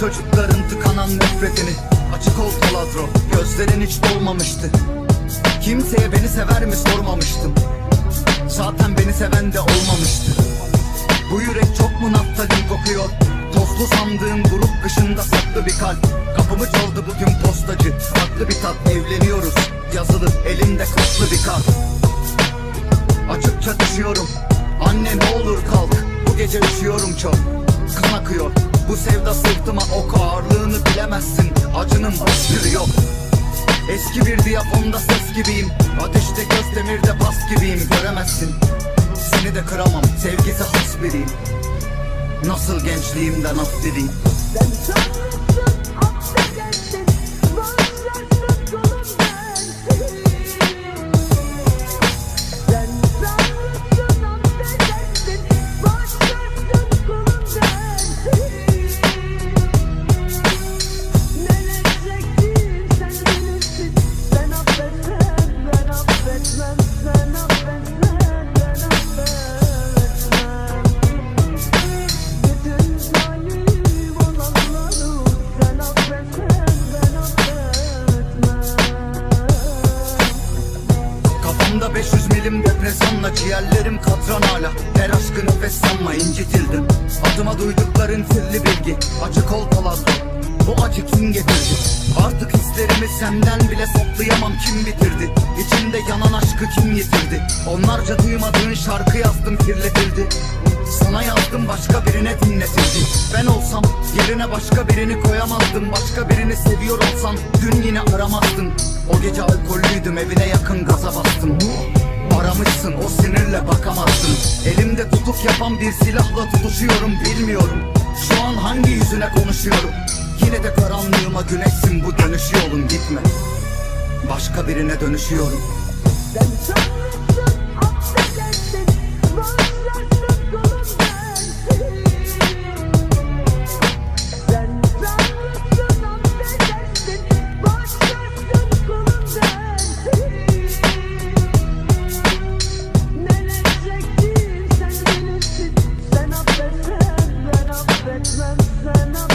çocukların tıkanan nefretini. Açık ol taladro gözlerin hiç dolmamıştı. Kimseye beni sever mi sormamıştım. Zaten beni seven de olmamıştı. Bu yürek çok mu naftalin kokuyor? Tozlu sandığım grup kışında saklı bir kalp. Kapımı çaldı bugün postacı. Farklı bir tat evleniyoruz. Yazılı elimde kaslı bir kart Açıkça düşüyorum Anne ne olur kalk. Bu gece üşüyorum çok. Kan akıyor Bu sevda sırtıma ok ağırlığını bilemezsin. Acının başlığı yok. Eski bir diyafonda ses gibiyim. Ateşte göz demirde bas gibiyim. Göremezsin. Seni de kıramam. Sevgisi has biriyim. Nasıl gençliğimden af dileyim Sen tanrısın affedersin Kafamda 500 milim depresyonla ciğerlerim katran hala. Her aşkı nefes sanma incitildim. Adıma duydukların sirli bilgi. Acı kol palazzo Bu acı kim getirdi? Artık hislerimi senden bile saklayamam kim bitirdi? İçimde yanan aşkı kim yitirdi? Onlarca duymadığın şarkı yazdım kirletildi. Sana yazdım başka birine dinletildi. Ben olsam yerine başka birini koyamazdım. Başka birini seviyor olsan dün yine aramazdın. O gece alkollüydüm evine yakın gaza bastım Aramışsın o sinirle bakamazsın. Elimde tutuk yapan bir silahla tutuşuyorum bilmiyorum. Şu an hangi yüzüne konuşuyorum? Yine de karanlığıma güneşsin bu dönüş yolun gitme. Başka birine dönüşüyorum. Sen çağırdın i'm not